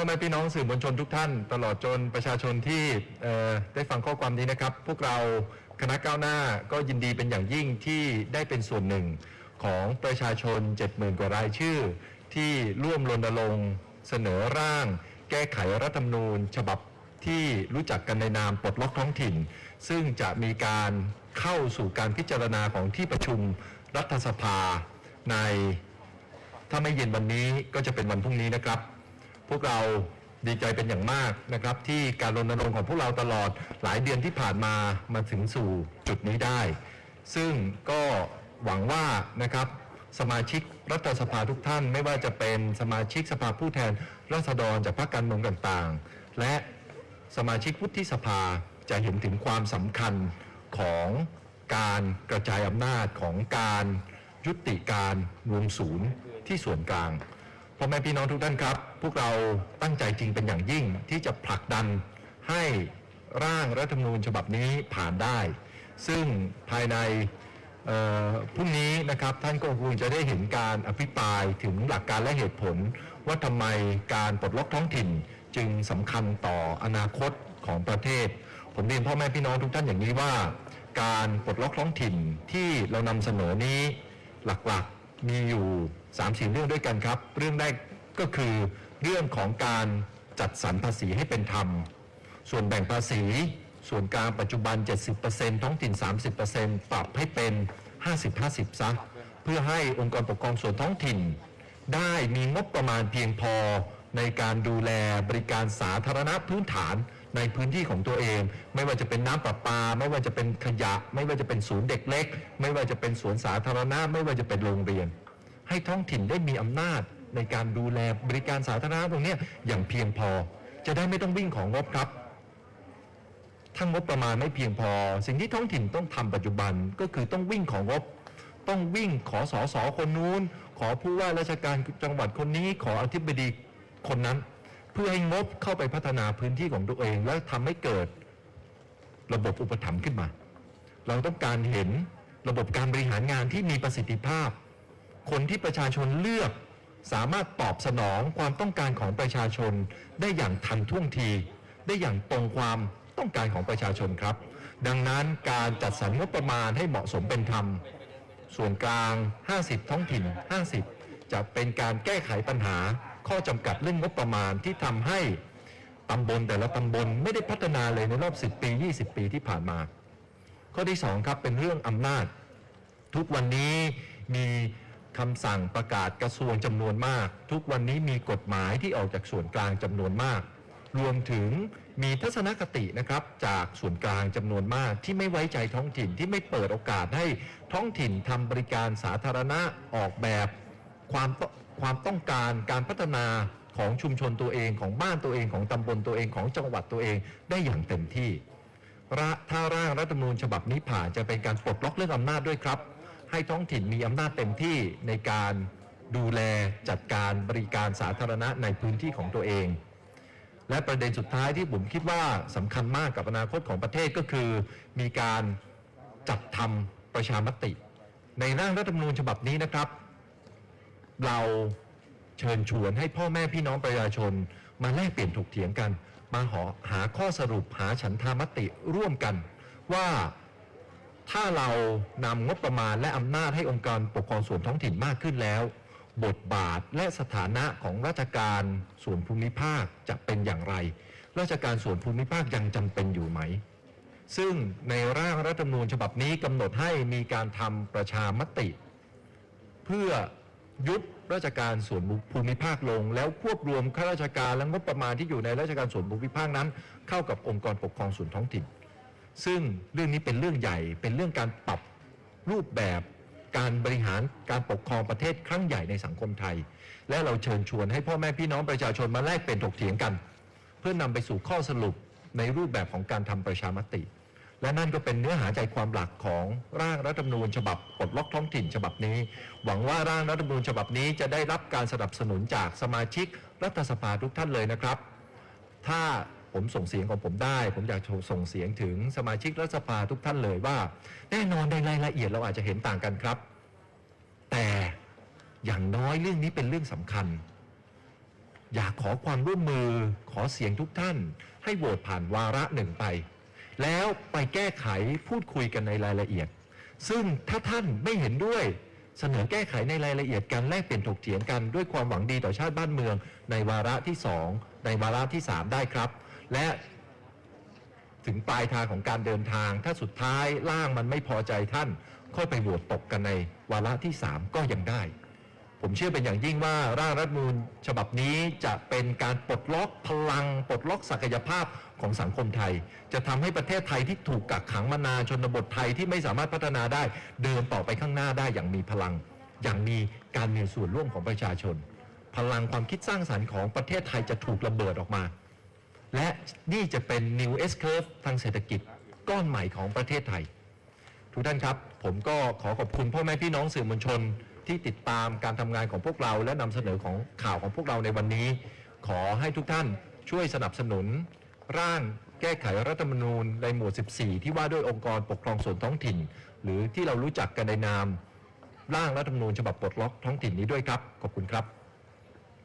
พ่อแม่พี่น้องสื่อมวลชนทุกท่าน ตลอดจนประชาชนที่ได้ฟังข้อความนี้นะครับ พวกเราคณะก้าวหน้าก็ยินดีเป็นอย่างยิ่งที่ได้เป็นส่วนหนึ่งของประชาชน 70,000 กว่ารายชื่อ ที่ร่วมรณรงค์เสนอร่าง แก้ไขรัฐธรรมนูญ ฉบับที่รู้จักกันในนามปลดล็อกท้องถิ่น ซึ่งจะมีการเข้าสู่การพิจารณาของที่ประชุมรัฐสภาในถ้าไม่เย็นวันนี้ก็จะเป็นวันพรุ่งนี้นะครับ พวกเราดีใจเป็นอย่างมากนะครับ ที่การรณรงค์ของพวกเราตลอดหลายเดือนที่ผ่านมามาถึงสู่จุดนี้ได้ ซึ่งก็หวังว่านะครับสมาชิกรัฐสภาทุกท่าน ไม่ว่าจะเป็นสมาชิกสภาผู้แทนราษฎรจากพรรคการเมืองต่างๆ และสมาชิกวุฒิสภาจะเห็นถึงความสำคัญของการกระจายอำนาจของการยุติการรวมศูนย์ที่ส่วนกลาง พ่อแม่พี่น้องทุกท่านครับ พวกเราตั้งใจจริงเป็นอย่างยิ่งที่จะผลักดันให้ร่างรัฐธรรมนูญฉบับนี้ผ่านได้ ซึ่งภายในพรุ่งนี้นะครับท่านก็คงจะได้เห็นการอภิปรายถึงหลักการและเหตุผล ว่าทำไมการปลดล็อกท้องถิ่นจึงสำคัญต่ออนาคตของประเทศ ผมเรียนพ่อแม่พี่น้องทุกท่านอย่างนี้ว่า การปลดล็อกท้องถิ่นที่เรานำเสนอนี้หลักๆมีอยู่ 3 4เรื่องด้วยกันครับ เรื่องแรกก็คือเรื่องของการจัดสรรภาษีให้เป็นธรรม ส่วนแบ่งภาษี ส่วนกลางปัจจุบัน 70%ท้องถิ่น 30%ปรับให้เป็น 50-50 ซะ เพื่อให้องค์กรปกครองส่วนท้องถิ่น ได้มีงบประมาณเพียงพอในการดูแลบริการสาธารณะพื้นฐานในพื้นที่ของตัวเอง ไม่ว่าจะเป็นน้ำประปา ไม่ว่าจะเป็นขยะ ไม่ว่าจะเป็นศูนย์เด็กเล็ก ไม่ว่าจะเป็นสวนสาธารณะ ไม่ว่าจะเป็นโรงเรียน ให้ท้องถิ่นได้มีอำนาจในการดูแลบริการสาธารณะตรงนี้อย่างเพียงพอ จะได้ไม่ต้องวิ่งของงบครับถ้างบประมาณไม่เพียงพอ สิ่งที่ท้องถิ่นต้องทำปัจจุบันก็คือต้องวิ่งของงบ ต้องวิ่งขอสอสอคนนู้น ขอผู้ว่าราชการจังหวัดคนนี้ ขออธิบดีคนนั้น เพื่อให้งบเข้าไปพัฒนาพื้นที่ของตัวเอง และทำให้เกิดระบบอุปถัมภ์ขึ้นมา เราต้องการเห็นระบบการบริหารงานที่มีประสิทธิภาพ คนที่ประชาชนเลือก สามารถตอบสนองความต้องการของประชาชน ได้อย่างทันท่วงที ได้อย่างตรงความต้องการของประชาชนครับ ดังนั้นการจัดสรรงบประมาณให้เหมาะสมเป็นธรรม ส่วนกลาง 50 ท้องถิ่น 50 จะเป็นการแก้ไขปัญหาข้อจำกัดเรื่องงบประมาณที่ทำให้ตำบลแต่ละตำบลไม่ได้พัฒนาเลยในรอบ 10 ปี 20 ปีที่ผ่านมา ข้อที่ 2 ครับเป็นเรื่องอำนาจ ทุกวันนี้มี คำสั่งประกาศกระทรวงจำนวนมาก ทุกวันนี้มีกฎหมายที่ออกจากส่วนกลางจำนวนมาก รวมถึงมีทัศนคตินะครับจากส่วนกลางจำนวนมาก ที่ไม่ไว้ใจท้องถิ่นที่ไม่เปิดโอกาสให้ท้องถิ่นทำบริการสาธารณะออกแบบความความต้องการการพัฒนาของชุมชนตัวเองของบ้านตัวเองของตำบลตัวเองของจังหวัดตัวเองได้อย่างเต็มที่ถ้าร่างรัฐธรรมนูญฉบับนี้ผ่านจะเป็นการปลดล็อกเรื่องอำนาจด้วยครับ ให้ท้องถิ่นมีอำนาจเต็มที่ในการดูแลจัดการบริการสาธารณะในพื้นที่ของตัวเอง และประเด็นสุดท้ายที่ผมคิดว่าสำคัญมากกับอนาคตของประเทศก็คือ มีการจัดทำประชามติ ในร่างรัฐธรรมนูญฉบับนี้นะครับ เราเชิญชวนให้พ่อแม่พี่น้องประชาชน มาแลกเปลี่ยนถกเถียงกัน มาหาหาข้อสรุปหาฉันทามติร่วมกันว่า ถ้าเรานำงบประมาณและอำนาจให้องค์การปกครองส่วนท้องถิ่นมากขึ้นแล้ว บทบาทและสถานะของราชการส่วนภูมิภาคจะเป็นอย่างไร ราชการส่วนภูมิภาคยังจำเป็นอยู่ไหม ซึ่งในร่างรัฐธรรมนูญฉบับนี้กำหนดให้มีการทำประชามติ เพื่อยุบราชการส่วนภูมิภาคลง แล้วควบรวมข้าราชการและงบประมาณที่อยู่ในราชการส่วนภูมิภาคนั้น เข้ากับองค์กรปกครองส่วนท้องถิ่น ซึ่งเรื่องนี้เป็นเรื่องใหญ่ เป็นเรื่องการปรับรูปแบบการบริหารการปกครองประเทศครั้งใหญ่ในสังคมไทย และเราเชิญชวนให้พ่อแม่พี่น้องประชาชนมาแลกเป็นถกเถียงกัน เพื่อนำไปสู่ข้อสรุปในรูปแบบของการทำประชามติ และนั่นก็เป็นเนื้อหาใจความหลักของร่างรัฐธรรมนูญ ฉบับปลดล็อกท้องถิ่นฉบับนี้ หวังว่าร่างรัฐธรรมนูญฉบับนี้จะได้รับการสนับสนุนจากสมาชิกรัฐสภาทุกท่านเลยนะครับ ถ้า ผมส่งเสียงของผมได้ ผมอยากส่งเสียงถึงสมาชิกรัฐสภาทุกท่านเลยว่า แน่นอนในรายละเอียดเราอาจจะเห็นต่างกันครับ แต่อย่างน้อยเรื่องนี้เป็นเรื่องสำคัญ อยากขอความร่วมมือขอเสียงทุกท่าน ให้โหวตผ่านวาระหนึ่งไป แล้วไปแก้ไขพูดคุยกันในรายละเอียด ซึ่งถ้าท่านไม่เห็นด้วยเสนอแก้ไขในรายละเอียดกันแลกเปลี่ยนถกเถียงกันด้วยความหวังดีต่อชาติบ้านเมือง ในวาระที่สองในวาระที่สามได้ครับ และถึงปลายทางของการเดินทาง ถ้าสุดท้ายร่างมันไม่พอใจท่านค่อยไปโหวตตกกันในวาระที่ 3 ก็ยังได้ ผมเชื่อเป็นอย่างยิ่งว่าร่างรัฐมนูญฉบับนี้จะเป็นการปลดล็อกพลัง ปลดล็อกศักยภาพของสังคมไทย จะทำให้ประเทศไทยที่ถูกกักขังมานานชนบทไทยที่ไม่สามารถพัฒนาได้เดินต่อไปข้างหน้าได้อย่างมีพลัง อย่างมีการมีส่วนร่วมของประชาชน พลังความคิดสร้างสรรค์ของประเทศไทยจะถูกระเบิดออกมา และนี่จะเป็น New S Curve ทางเศรษฐกิจก้อนใหม่ของประเทศไทย ทุกท่านครับ ผมก็ขอขอบคุณพ่อแม่พี่น้องสื่อมวลชน ที่ติดตามการทำงานของพวกเรา และนำเสนอของข่าวของพวกเราในวันนี้ ขอให้ทุกท่านช่วยสนับสนุน ร่างแก้ไขรัฐธรรมนูญในหมวด 14 ที่ว่าด้วยองค์กรปกครองส่วนท้องถิ่น หรือที่เรารู้จักกันในนาม ร่างรัฐธรรมนูญฉบับปลดล็อกท้องถิ่นนี้ด้วยครับ ขอบคุณครับ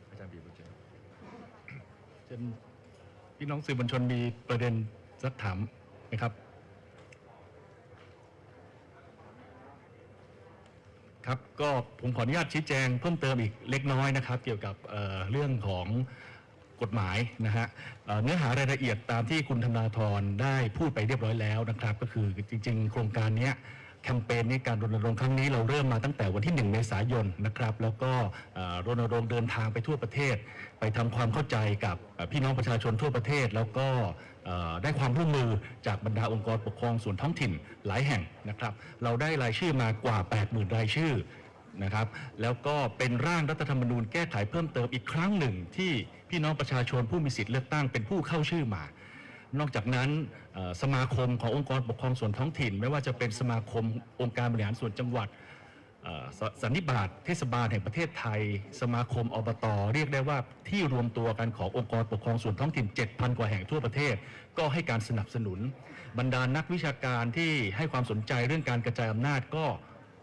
อาจารย์บีบุญเชิญ พี่น้องสื่อมวลชนมีประเด็นสักถามไหมครับ ครับก็ผมขออนุญาตชี้แจงเพิ่มเติมอีกเล็กน้อยนะครับ เกี่ยวกับเเรื่องของกฎหมายนะฮะเเนื้อหารายละเอียดตามที่คุณธนาธรได้พูดไปเรียบร้อยแล้วนะครับ ก็คือจริง ๆ โครงการนี้ แคมเปญในการรณรงค์ครั้งนี้เราเริ่มมาตั้งแต่วันที่ 1 เมษายนนะครับแล้วก็รณรงค์เดินทางไปทั่วประเทศ ไปทำความเข้าใจกับพี่น้องประชาชนทั่วประเทศ แล้วก็ได้ความร่วมมือจากบรรดาองค์กรปกครองส่วนท้องถิ่นหลายแห่งนะครับ เราได้รายชื่อมากว่า 80,000 รายชื่อนะครับแล้วก็เป็นร่างรัฐธรรมนูญแก้ไขเพิ่มเติมอีกครั้งหนึ่งที่พี่น้องประชาชนผู้มีสิทธิ์เลือกตั้งเป็นผู้เข้าชื่อมา นอกจากนั้นสมาคมขององค์กรปกครองส่วนท้องถิ่น ไม่ว่าจะเป็นสมาคมองค์การบริหารส่วนจังหวัดสสันนิบาตเทศบาลแห่งประเทศไทย สมาคมอบตเรียกได้ว่าที่รวมตัวกันขององค์กรปกครองส่วนท้องถิ่น 7,000 กว่าแห่งทั่วประเทศ ก็ให้การสนับสนุน บรรดานักวิชาการที่ให้ความสนใจเรื่องการกระจายอำนาจก็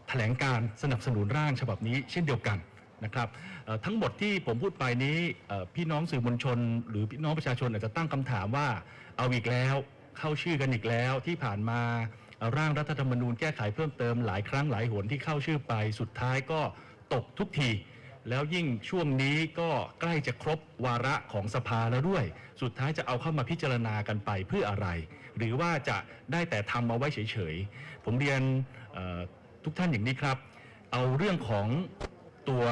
แถลงการสนับสนุนร่างฉบับนี้เช่นเดียวกัน นะครับทั้งหมดที่ผมพูดไปนี้พี่น้องสื่อมวลชน หรือพี่น้องประชาชนอาจจะตั้งคำถามว่าเอาอีกแล้วเข้าชื่อกันอีกแล้วที่ผ่านมาร่างรัฐธรรมนูญแก้ไขเพิ่มเติมหลายครั้งหลายหนที่เข้าชื่อไปสุดท้ายก็ตกทุกที แล้วยิ่งช่วงนี้ก็ใกล้จะครบวาระของสภาแล้วด้วย สุดท้ายจะเอาเข้ามาพิจารณากันไปเพื่ออะไร หรือว่าจะได้แต่ทำเอาไว้เฉยๆ ผมเรียนทุกท่านอย่างนี้ครับ เอาเรื่องของ ตัว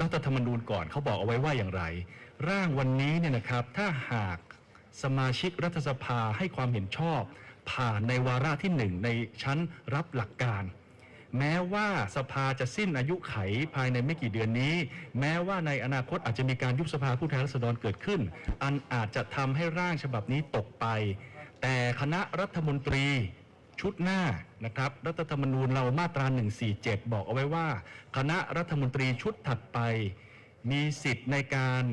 รัฐธรรมนูญก่อนเขาบอกเอาไว้ว่าอย่างไร ร่างวันนี้เนี่ยนะครับถ้าหากสมาชิกรัฐสภาให้ความเห็นชอบ ผ่านในวาระที่หนึ่งในชั้นรับหลักการ แม้ว่าสภาจะสิ้นอายุไขภายในไม่กี่เดือนนี้ แม้ว่าในอนาคตอาจจะมีการยุบสภาผู้แทนราษฎรเกิดขึ้น อันอาจจะทำให้ร่างฉบับนี้ตกไป แต่คณะรัฐมนตรี ชุดหน้านะครับรัฐธรรมนูญเรามาตรา 147 บอกเอาไว้ว่า คณะรัฐมนตรีชุดถัดไป มีสิทธิ์ในการ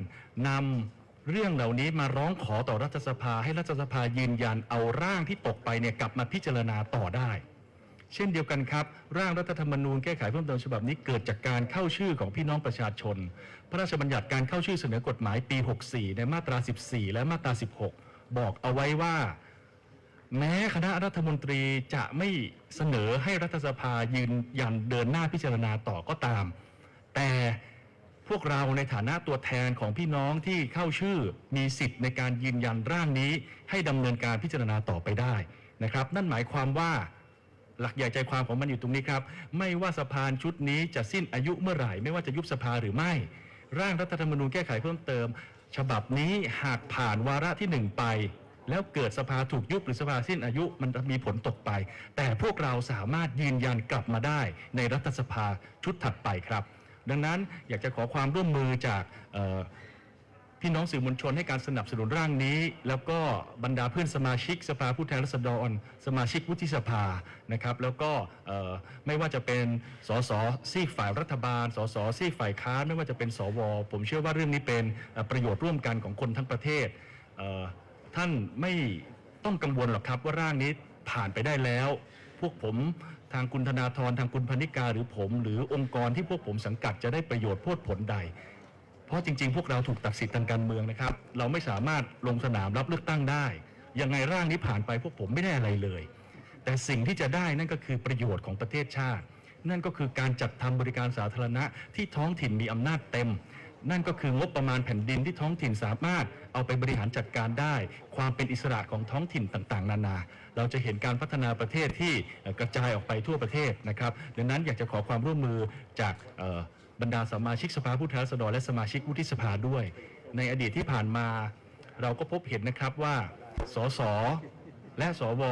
นำเรื่องเหล่านี้มาร้องขอต่อรัฐสภาให้รัฐสภายืนยันเอาร่างที่ตกไปเนี่ยกลับมาพิจารณาต่อได้ เช่นเดียวกันครับ ร่างรัฐธรรมนูญแก้ไขเพิ่มเติมฉบับนี้เกิดจากการเข้าชื่อของพี่น้องประชาชน พระราชบัญญัติการเข้าชื่อเสนอกฎหมายปี 64 ในมาตรา 14 และมาตรา 16 บอกเอาไว้ว่า แม้คณะรัฐมนตรีจะไม่เสนอให้รัฐสภายืนยันเดินหน้าพิจารณาต่อก็ตาม แต่พวกเราในฐานะตัวแทนของพี่น้องที่เข้าชื่อมีสิทธิ์ในการยืนยันร่างนี้ ให้ดำเนินการพิจารณาต่อไปได้นะครับ นั่นหมายความว่าหลักใหญ่ใจความของมันอยู่ตรงนี้ครับ ไม่ว่าสภาชุดนี้จะสิ้นอายุเมื่อไหร่ ไม่ว่าจะยุบสภาหรือไม่ ร่างรัฐธรรมนูญแก้ไขเพิ่มเติม ฉบับนี้หากผ่านวาระที่หนึ่งไป แล้วเกิดสภาถูกยุบหรือสภาสิ้นอายุมันจะมีผลตกไป แต่พวกเราสามารถยืนยันกลับมาได้ในรัฐสภาชุดถัดไปครับ ดังนั้นอยากจะขอความร่วมมือจากพี่น้องสื่อมวลชนให้การสนับสนุนร่างนี้ แล้วก็บรรดาเพื่อนสมาชิก สภาผู้แทนราษฎร สมาชิกวุฒิสภานะครับแล้วก็ไม่ว่าจะเป็นสสซีกฝ่ายรัฐบาล สสซีกฝ่ายค้านไม่ว่าจะเป็นสว ผมเชื่อว่าเรื่องนี้เป็นประโยชน์ร่วมกันของคนทั้งประเทศ ท่านไม่ต้องกังวลหรอกครับว่าร่างนี้ผ่านไปได้แล้ว พวกผมทางคุณธนาธรทางคุณพนิกาหรือผม หรือองค์กรที่พวกผมสังกัดจะได้ประโยชน์โพดผลใด เพราะจริง ๆ พวกเราถูกตัดสิทธิ์ทางการเมืองนะครับ เราไม่สามารถลงสนามรับเลือกตั้งได้ ยังไงร่างนี้ผ่านไปพวกผมไม่ได้อะไรเลย แต่สิ่งที่จะได้นั่นก็คือประโยชน์ของประเทศชาติ นั่นก็คือการจัดทำบริการสาธารณะที่ท้องถิ่นมีอำนาจเต็ม นั่นก็คืองบประมาณแผ่นดินที่ท้องถิ่นสามารถเอาไปบริหารจัดการได้ ความเป็นอิสระของท้องถิ่นต่างๆ นานา เราจะเห็นการพัฒนาประเทศที่กระจายออกไปทั่วประเทศนะครับ ดังนั้นอยากจะขอความร่วมมือจากบรรดาสมาชิกสภาผู้แทนราษฎรและสมาชิกวุฒิสภาด้วย ในอดีตที่ผ่านมาเราก็พบเห็นนะครับว่าสสและสว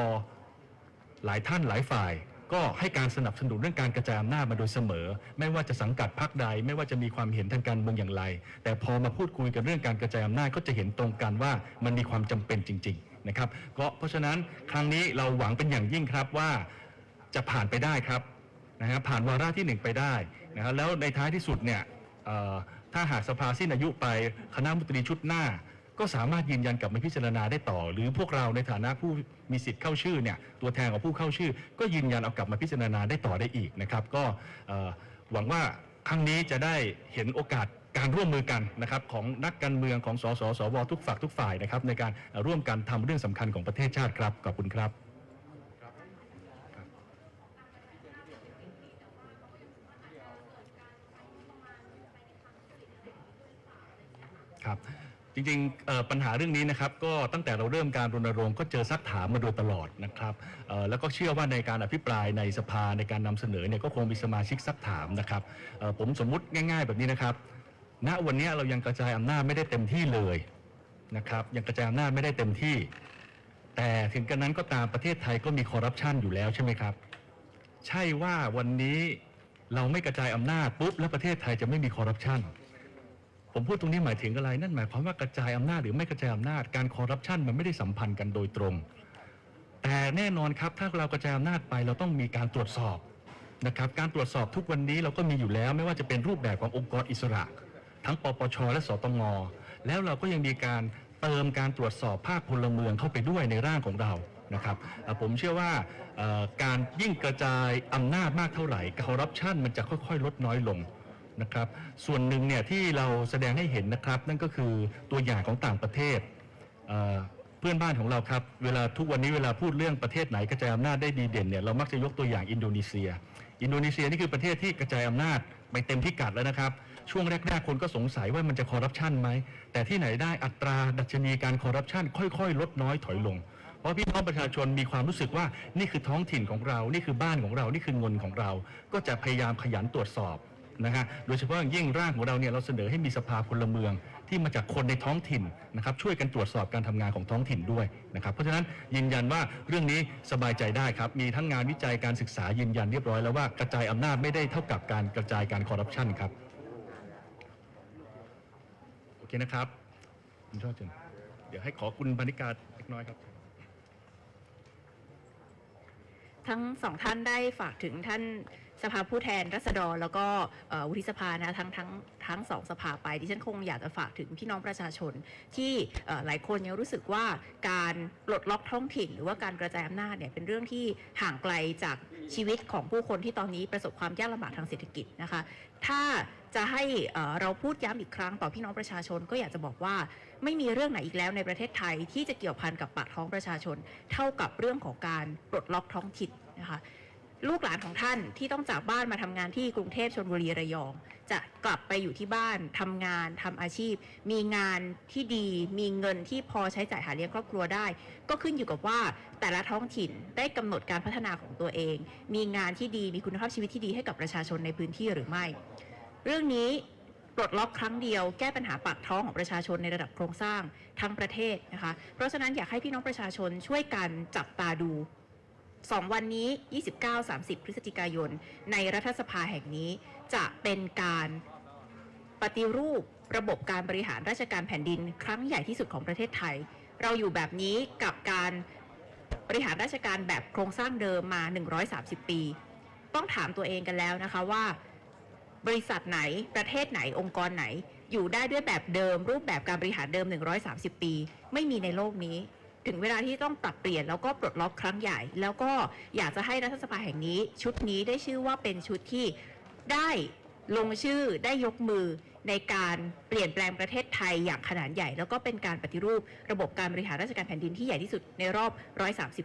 หลายท่านหลายฝ่าย ก็ให้การสนับสนุนเรื่องการกระจายอำนาจมาโดยเสมอ ไม่ว่าจะสังกัดพรรคใด ไม่ว่าจะมีความเห็นทางการเมืองอย่างไร แต่พอมาพูดคุยกันเรื่องการกระจายอำนาจก็จะเห็นตรงกันว่ามันมีความจำเป็นจริง ๆนะครับ ก็เพราะฉะนั้นครั้งนี้เราหวังเป็นอย่างยิ่งครับว่าจะผ่านไปได้ครับนะฮะผ่านวาระที่หนึ่งไปได้นะฮะแล้วในท้ายที่สุดเนี่ยถ้าหากสภาสิ้นอายุไปคณะรัฐมนตรีชุดหน้า ก็สามารถยืนยันกลับมาพิจารณาได้ต่อ หรือพวกเราในฐานะผู้มีสิทธิ์เข้าชื่อเนี่ยตัวแทนของผู้เข้าชื่อ ก็ยืนยันเอากลับมาพิจารณาได้ต่อได้อีกนะครับก็หวังว่าครั้งนี้จะได้เห็นโอกาสการร่วมมือกันนะครับของนักการเมืองของสสสวทุกฝักทุกฝ่ายนะครับในการร่วมกันทำเรื่องสำคัญของประเทศชาติครับขอบคุณครับครับ จริงๆปัญหาเรื่องนี้นะครับก็ตั้งแต่เราเริ่มการรณรงค์ก็เจอซักถามมาโดยตลอดนะครับแล้วก็เชื่อว่าในการอภิปรายในสภาในการนำเสนอเนี่ยก็คงมีสมาชิกซักถามนะครับผมสมมุติง่าย ๆ แบบนี้นะครับ ณวันนี้เรายังกระจายอำนาจไม่ได้เต็มที่เลยนะครับยังกระจายอำนาจไม่ได้เต็มที่ แต่ถึงกระนั้นก็ตามประเทศไทยก็มีคอร์รัปชันอยู่แล้วใช่ไหมครับ ใช่ว่าวันนี้เราไม่กระจายอำนาจปุ๊บแล้วประเทศไทยจะไม่มีคอร์รัปชัน ผมพูดตรงนี้หมายถึงอะไร นั่นหมายความว่ากระจายอำนาจหรือไม่กระจายอำนาจการคอร์รัปชันมันไม่ได้สัมพันธ์กันโดยตรง แต่แน่นอนครับถ้าเรากระจายอำนาจไปเราต้องมีการตรวจสอบนะครับการตรวจสอบทุกวันนี้เราก็มีอยู่แล้ว ไม่ว่าจะเป็นรูปแบบขององค์กรอิสระ ทั้งปปช และสตงแล้วเราก็ยังมีการเติมการตรวจสอบภาคพลเมืองเข้าไปด้วยในร่างของเรานะครับผมเชื่อว่าการยิ่งกระจายอำนาจมากเท่าไหร่คอร์รัปชันมันจะค่อย ๆ ลดน้อยลง นะครับ ส่วนหนึ่งเนี่ยที่เราแสดงให้เห็นนะครับ นั่นก็คือตัวอย่างของต่างประเทศเอ่อเพื่อนบ้านของเราครับ เวลาทุกวันนี้เวลาพูดเรื่องประเทศไหนกระจายอำนาจได้ดีเด่นเนี่ยเรามักจะยกตัวอย่างอินโดนีเซีย อินโดนีเซียนี่คือประเทศที่กระจายอำนาจไปเต็มพิกัดแล้วนะครับ ช่วงแรกๆคนก็สงสัยว่ามันจะคอร์รัปชันไหม แต่ที่ไหนได้อัตราดัชนีการคอร์รัปชันค่อยๆ ลดน้อยถอยลง เพราะพี่น้องประชาชนมีความรู้สึกว่านี่คือท้องถิ่นของเรา นี่คือบ้านของเรา นี่คือเงินของเรา ก็จะพยายามขยันตรวจสอบ นะฮะโดยเฉพาะอย่างยิ่งร่างของเราเนี่ยเราเสนอให้มีสภาพลเมืองที่มาจากคนในท้องถิ่นนะครับช่วยกันตรวจสอบการทำงานของท้องถิ่นด้วยนะครับเพราะฉะนั้นยืนยันว่าเรื่องนี้สบายใจได้ครับมีทั้งงานวิจัยการศึกษายืนยันเรียบร้อยแล้วว่ากระจายอำนาจไม่ได้เท่ากับการกระจายการคอร์รัปชันครับโอเคนะครับคุณชอบจังเดี๋ยวให้ขอคุณบรรณิการเล็กน้อยครับทั้งสองท่านได้ฝากถึงท่าน สภาผู้แทนรัษฎร แล้วก็วุฒิสภานะทั้งทั้งทั้งสองสภาไปดิฉันคงอยากจะฝากถึงพี่น้องประชาชน ที่หลายคนยังรู้สึกว่าการปลดล็อกท้องถิ่น หรือว่าการกระจายอำนาจเนี่ยเป็นเรื่องที่ห่างไกลจากชีวิตของผู้คนที่ตอนนี้ประสบความยากลำบากทางเศรษฐกิจนะคะ ถ้าจะให้เอ่อเราพูดย้ำอีกครั้งต่อพี่น้องประชาชนก็อยากจะบอกว่าไม่มีเรื่องไหนอีกแล้วในประเทศไทยที่จะเกี่ยวพันกับปากท้องประชาชน เท่ากับเรื่องของการปลดล็อกท้องถิ่นนะคะ ลูกหลานของท่านที่ต้องจากบ้านมาทำงานที่กรุงเทพชนบุรีระยอง จะกลับไปอยู่ที่บ้านทำงานทำอาชีพ มีงานที่ดี มีเงินที่พอใช้จ่ายหาเลี้ยงครอบครัวได้ ก็ขึ้นอยู่กับว่าแต่ละท้องถิ่นได้กำหนดการพัฒนาของตัวเอง มีงานที่ดีมีคุณภาพชีวิตที่ดีให้กับประชาชนในพื้นที่หรือไม่ เรื่องนี้ปลดล็อกครั้งเดียวแก้ปัญหาปากท้องของประชาชนในระดับโครงสร้างทั้งประเทศนะคะ เพราะฉะนั้นอยากให้พี่น้องประชาชนช่วยกันจับตาดู สองวันนี้ 29-30 พฤศจิกายน ในรัฐสภาแห่งนี้จะเป็นการปฏิรูประบบการบริหารราชการแผ่นดิน ครั้งใหญ่ที่สุดของประเทศไทย เราอยู่แบบนี้กับการบริหารราชการแบบโครงสร้างเดิมมา 130 ปี ต้องถามตัวเองกันแล้วนะคะว่า บริษัทไหนประเทศไหนองค์กรไหน อยู่ได้ด้วยแบบเดิม รูปแบบการบริหารเดิม 130 ปี ไม่มีในโลกนี้ ถึงเวลาที่ต้องปรับเปลี่ยนแล้วก็ปลดล็อกครั้งใหญ่ แล้วก็อยากจะให้รัฐสภาแห่งนี้ ชุดนี้ได้ชื่อว่าเป็นชุดที่ได้ลงชื่อได้ยกมือ ในการเปลี่ยนแปลงประเทศไทยอย่างขนาดใหญ่ แล้วก็เป็นการปฏิรูประบบการบริหารราชการแผ่นดินที่ใหญ่ที่สุดในรอบ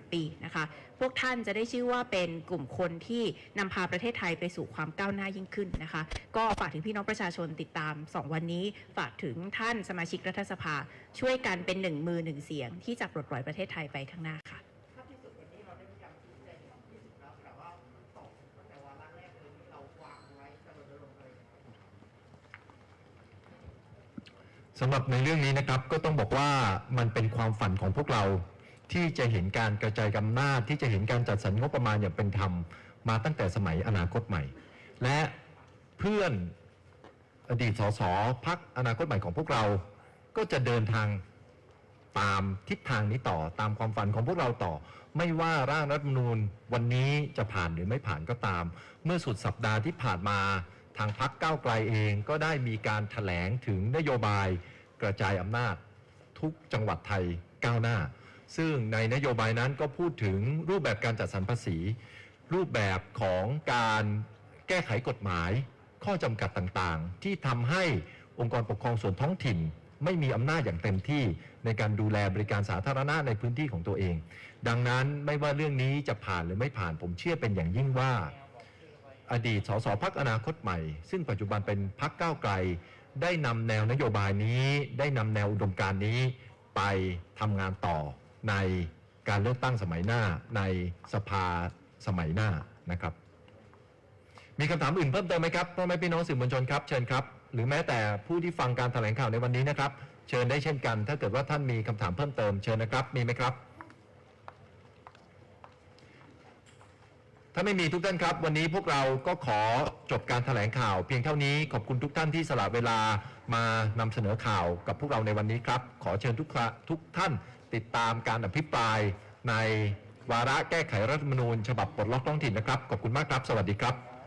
130 ปีนะคะ พวกท่านจะได้ชื่อว่าเป็นกลุ่มคนที่นำพาประเทศไทยไปสู่ความก้าวหน้ายิ่งขึ้นนะคะ ก็ฝากถึงพี่น้องประชาชนติดตาม 2 วันนี้ ฝากถึงท่านสมาชิกรัฐสภา ช่วยกันเป็นหนึ่งมือหนึ่งเสียงที่จะปลดปล่อยประเทศไทยไปข้างหน้าค่ะ สำหรับในเรื่องนี้นะครับก็ต้องบอกว่ามันเป็นความฝันของพวกเราที่จะเห็นการกระจายอำนาจที่จะเห็นการจัดสรรงบประมาณอย่างเป็นธรรมมาตั้งแต่สมัยอนาคตใหม่ และเพื่อนอดีตสสพักอนาคตใหม่ของพวกเรา ก็จะเดินทางตามทิศทางนี้ต่อตามความฝันของพวกเราต่อ ไม่ว่าร่างรัฐธรรมนูญวันนี้จะผ่านหรือไม่ผ่านก็ตาม เมื่อสุดสัปดาห์ที่ผ่านมา ทางพักก้าวไกลเองก็ได้มีการถแถลงถึงนโยบายกระจายอำนาจทุกจังหวัดไทยก้าวหน้า ซึ่งในนโยบายนั้นก็พูดถึงรูปแบบการจัดสรรภาษี รูปแบบของการแก้ไขกฎหมาย ข้อจำกัดต่างๆ ที่ทำให้องค์กรปกครองส่วนท้องถิ่น ไม่มีอำนาจอย่างเต็มที่ในการดูแลบริการสาธารณะในพื้นที่ของตัวเอง ดังนั้นไม่ว่าเรื่องนี้จะผ่านหรือไม่ผ่านผมเชื่อเป็นอย่างยิ่งว่า อดีตสสพักอนาคตใหม่ ซึ่งปัจจุบันเป็นพักก้าวไกล ได้นำแนวนโยบายนี้ได้นำแนวอุดมการณ์นี้ ไปทำงานต่อในการเลือกตั้งสมัยหน้าในสภาสมัยหน้านะครับ มีคำถามอื่นเพิ่มเติมไหมครับพ่อแม่พี่น้องสื่อมวลชนครับเชิญครับ หรือแม้แต่ผู้ที่ฟังการแถลงข่าวในวันนี้นะครับ เชิญได้เช่นกัน ถ้าเกิดว่าท่านมีคำถามเพิ่มเติมเชิญนะครับมีไหมครับ ถ้าไม่มีทุกท่านครับ วันนี้พวกเราก็ขอจบการแถลงข่าว เพียงเท่านี้ขอบคุณทุกท่านที่สละเวลามานำเสนอข่าวกับพวกเราในวันนี้ครับ ขอเชิญทุกท่านทุกท่านติดตามการอภิปรายในวาระแก้ไขรัฐธรรมนูญ ฉบับปลดล็อกท้องถิ่นนะครับ ขอบคุณมากครับ สวัสดีครับ